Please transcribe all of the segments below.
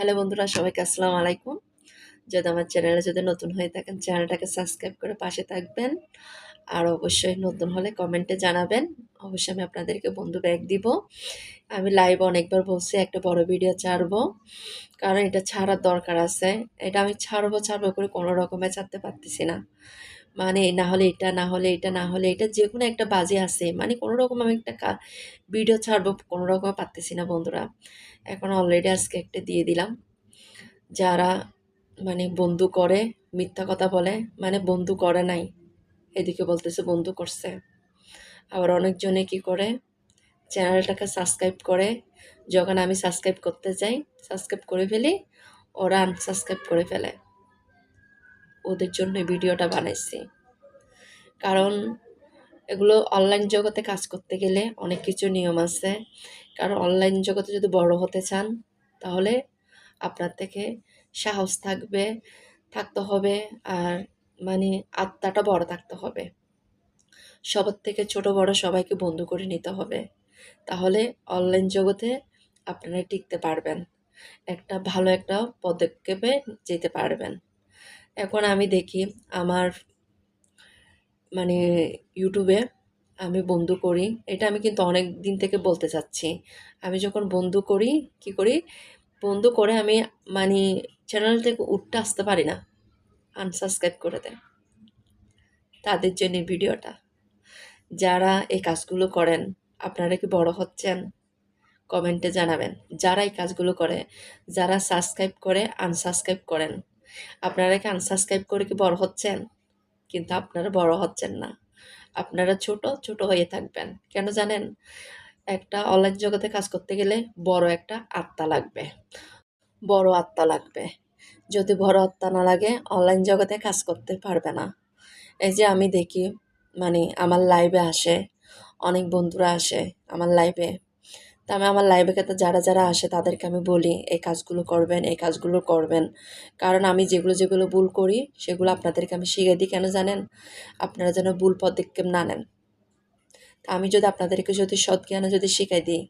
Hello বন্ধুরা, সবাইকে আসসালামু আলাইকুম। যদি আমার চ্যানেলে যদি নতুন হয়ে থাকেন, চ্যানেলটাকে সাবস্ক্রাইব করে পাশে থাকবেন। আর অবশ্যই নতুন হলে কমেন্টে জানাবেন। অবশ্যই আমি আপনাদেরকে বন্ধু ব্যাগ দিব। আমি লাইভ অনেকবার বলছি, একটা বড় ভিডিও ছাড়বো। কারণ এটা ছাড়ার দরকার আছে। এটা আমি ছাড়বো ছাড়বো করে কোনো রকমে ছাড়তে পারতেছি না। মানে না হলে এটা, না হলে এটা, না হলে এটা যে কোনো একটা বাজে আছে। মানে কোনো রকম আমি একটা ভিডিও ছাড়বো, কোনো রকমে পারতেছি না বন্ধুরা। এখন অলরেডি আজকে একটা দিয়ে দিলাম। যারা মানে বন্ধু করে, মিথ্যা কথা বলে মানে বন্ধু করে নাই, এদিকে বলতেছে বন্ধু করছে। আবার অনেকজনে কি করে, চ্যানেলটাকে সাবস্ক্রাইব করে। যখন আমি সাবস্ক্রাইব করতে যাই সাবস্ক্রাইব করে ফেলি, ওরা আনসাবস্ক্রাইব করে ফেলে। ওদের জন্য ভিডিওটা বানাইছি। কারণ এগুলো অনলাইন জগতে কাজ করতে গেলে অনেক কিছু নিয়ম আছে। কারণ অনলাইন জগতে যদি বড় হতে চান, তাহলে আপনার থেকে সাহস থাকবে, থাকতে হবে আর মানে আত্মাটা বড় থাকতে হবে। সবার থেকে ছোট বড় সবাইকে বন্ধু করে নিতে হবে। তাহলে অনলাইন জগতে আপনারা টিকতে পারবেন। একটা ভালো একটা পদক্ষেপে যেতে পারবেন। এখন আমি দেখি আমার মানে ইউটিউবে আমি বন্ধু করি। এটা আমি কিন্তু অনেক দিন থেকে বলতে চাচ্ছি। আমি যখন বন্ধু করি, কি করি? বন্ধু করে আমি মানে চ্যানেল থেকে উঠতে আসতে পারি না। আনসাবস্ক্রাইব করে দেয়। তাদের জন্য ভিডিওটা। যারা এই কাজগুলো করেন, আপনারা কি বড় হচ্ছেন? কমেন্টে জানাবেন। যারা এই কাজগুলো করে, যারা সাবস্ক্রাইব করে আনসাবস্ক্রাইব করেন। আপনারা কি আনসাবস্ক্রাইব করে কি বড় হচ্ছেন? কিন্তু আপনারা বড় হচ্ছেন না। আপনারা ছোট ছোট হয়ে থাকবেন। কেন জানেন? একটা অনলাইন জগতে কাজ করতে গেলে বড় একটা আত্মা লাগবে। বড় আত্মা লাগবে। যদি বড় আত্মা না লাগে অনলাইন জগতে কাজ করতে পারবে না। এই যে আমি দেখি মানে আমার লাইভে আসে, অনেক বন্ধুরা আসে আমার লাইভে তা আমি আমার লাইভে তো যারা যারা আসে তাদেরকে আমি বলি, এই কাজগুলো করবেন, এই কাজগুলো করবেন। কারণ আমি যেগুলো যেগুলো ভুল করি, সেগুলো আপনাদেরকে আমি শিখিয়ে দিই। কেন জানেন? আপনারা যেন ভুল পদক্ষেপ না নেন। তা আমি যদি আপনাদেরকে যদি সৎ জ্ঞানে যদি শিখাই দিই,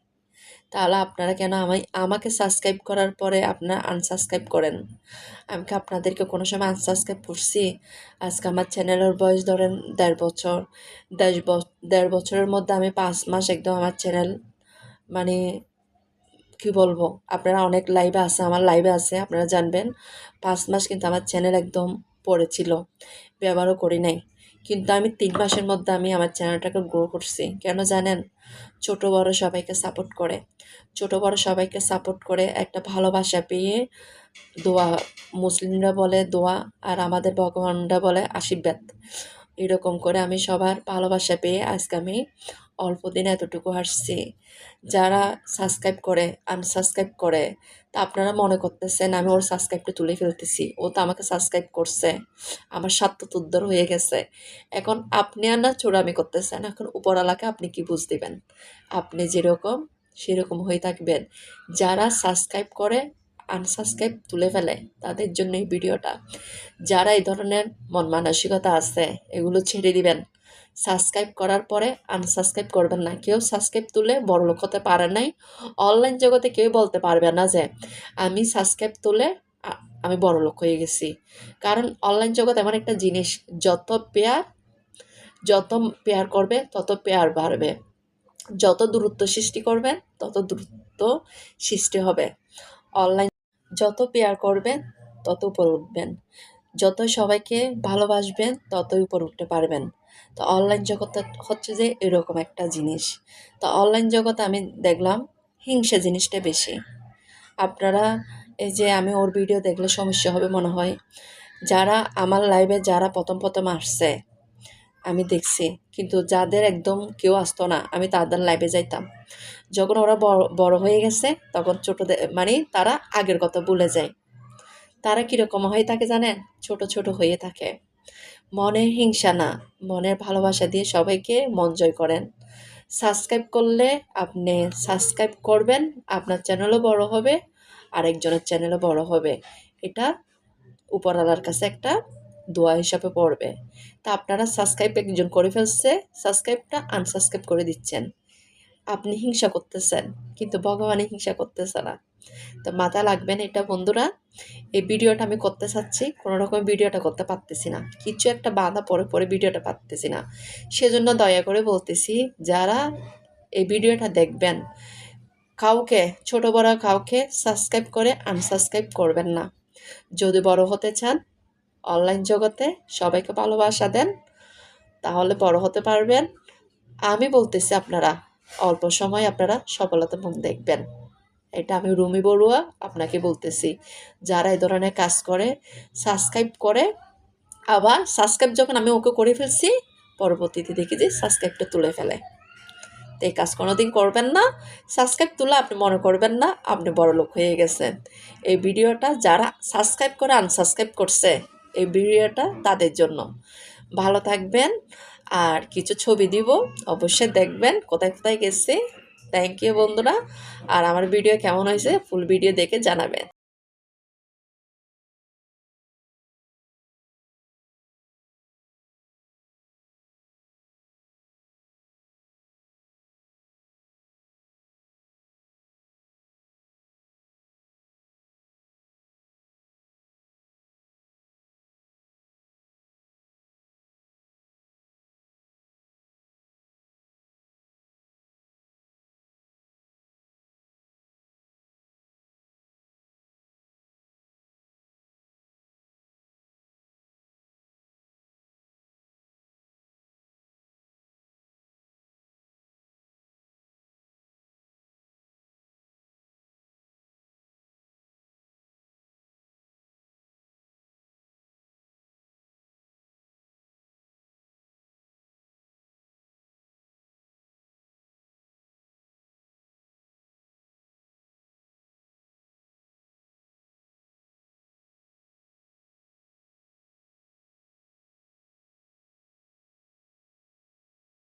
তাহলে আপনারা কেন আমায়, আমাকে সাবস্ক্রাইব করার পরে আপনারা আনসাবস্ক্রাইব করেন? আমি কি আপনাদেরকে কোনো সময় আনসাবস্ক্রাইব করছি? আজকে আমার চ্যানেলের বয়স ধরেন দেড় বছর। দেড় বছরের মধ্যে আমি পাঁচ মাস একদম আমার চ্যানেল মানে কি বলব? আপনারা অনেক লাইভে আছে, আমার লাইভে আছে, আপনারা জানবেন। পাঁচ মাস কিন্তু আমার চ্যানেল একদম পড়েছিল। ব্যবহারও করি নাই। কিন্তু আমি তিন মাসের মধ্যে আমি আমার চ্যানেলটাকে গ্রো করছি। কেন জানেন? ছোট বড় সবাইকে সাপোর্ট করে। ছোট বড় সবাইকে সাপোর্ট করে একটা ভালোবাসা পেয়ে দোয়া, মুসলিমরা বলে দোয়া, আর আমাদের ভগবানরা বলে আশীর্বাদ। এরকম করে আমি সবার ভালোবাসা পেয়ে আজকে আমি অল্প দিনে এতটুকু আসছি যারা সাবস্ক্রাইব করে আনসাবস্ক্রাইব করে, তা আপনারা মনে করতেছেন আমি ওর সাবস্ক্রাইবটা তুলে ফেলতেছি। ও তো আমাকে সাবস্ক্রাইব করছে। আমার স্বার্থ উদ্ধার হয়ে গেছে। এখন আপনি আর না চোরামি করতেছেন। এখন উপরওয়ালাকে আপনি কি বুঝ দিবেন? আপনি যেরকম, সেরকম হয়ে থাকবেন। যারা সাবস্ক্রাইব করে আনসাবস্ক্রাইব তুলে ফেলে তাদের জন্য এই ভিডিওটা। যারা এই ধরনের মন মানসিকতা আছে, এগুলো ছেড়ে দিবেন। সাবস্ক্রাইব করার পরে আনসাবস্ক্রাইব করবেন না। কেউ সাবস্ক্রাইব তুলে বড় লোক হতে পারে নাই। অনলাইন জগতে কেউ বলতে পারবে না যে, আমি সাবস্ক্রাইব তুলে আমি বড় লোক হয়ে গেছি। কারণ অনলাইন জগৎ এমন একটা জিনিস, যত পেয়ার যত পেয়ার করবে, তত পেয়ার বাড়বে। যত দূরত্ব সৃষ্টি করবেন তত দূরত্ব সৃষ্টি হবে। অনলাইন যত পেয়ার করবেন, তত উপর উঠবেন। যত সবাইকে ভালোবাসবেন, ততই উপর উঠতে পারবেন। তো অনলাইন জগৎ হচ্ছে যে এরকম একটা জিনিস। তো অনলাইন জগতে আমি দেখলাম হিংসা জিনিসটা বেশি। আপনারা এই যে আমি ওর ভিডিও দেখলে সমস্যা হবে মনে হয়। যারা আমার লাইভে যারা প্রথম প্রথম আসছে আমি দেখছি। কিন্তু যাদের একদম কেউ আসতো না, আমি তাদের লাইভে যাইতাম। যখন ওরা বড় বড় হয়ে গেছে, তখন ছোটদের মানে তারা আগের কথা ভুলে যায়। তারা কীরকম হয়ে থাকে জানেন? ছোট ছোট হয়ে থাকে। মনে হিংসা না, মনের ভালোবাসা দিয়ে সবাইকে মন জয় করেন। সাবস্ক্রাইব করলে আপনি সাবস্ক্রাইব করবেন, আপনার চ্যানেলও বড় হবে, আরেকজনের চ্যানেলও বড় হবে। এটা উপরওয়ালার কাছে একটা দোয়া হিসাবে পড়বে। তা আপনারা সাবস্ক্রাইব একজন করে ফেলছে সাবস্ক্রাইবটা আনসাবস্ক্রাইব করে দিচ্ছেন। আপনি হিংসা করতেছেন, কিন্তু ভগবানই হিংসা করতেছে না। তো মাথা লাগবেন এটা, বন্ধুরা। এই ভিডিওটা আমি করতে চাচ্ছি, কোনো রকম ভিডিওটা করতে পারতেছি না। কিছু একটা বাধা পরে পরে ভিডিওটা পারতেছি না। সেজন্য দয়া করে বলতেছি, যারা এই ভিডিওটা দেখবেন, কাউকে, ছোট বড় কাউকে সাবস্ক্রাইব করে আনসাবস্ক্রাইব করবেন না। যদি বড় হতে চান অনলাইন জগতে সবাইকে ভালোবাসা দেন, তাহলে বড় হতে পারবেন। আমি বলতেছি আপনারা, অল্প সময় আপনারা সফলতা মুখ দেখবেন। এটা আমি রুমি বড়ুয়া আপনাকে বলতেছি। যারা এই ধরনের কাজ করে সাবস্ক্রাইব করে, আবার সাবস্ক্রাইব যখন আমি ওকে করে ফেলছি, পরবর্তীতে দেখি যে সাবস্ক্রাইবটা তুলে ফেলে। তো এই কাজ কোনোদিন করবেন না। সাবস্ক্রাইব তুলে আপনি মনে করবেন না, আপনি বড় লোক হয়ে গেছেন। এই ভিডিওটা যারা সাবস্ক্রাইব করে আনসাবস্ক্রাইব করছে এই ভিডিওটা তাদের জন্য। ভালো থাকবেন আর কিছু ছবি দিব, অবশ্যই দেখবেন কোথায় কোথায় গেছি। থ্যাংক ইউ বন্ধুরা। আর আমার ভিডিও কেমন হয়েছে ফুল ভিডিও দেখে জানাবেন।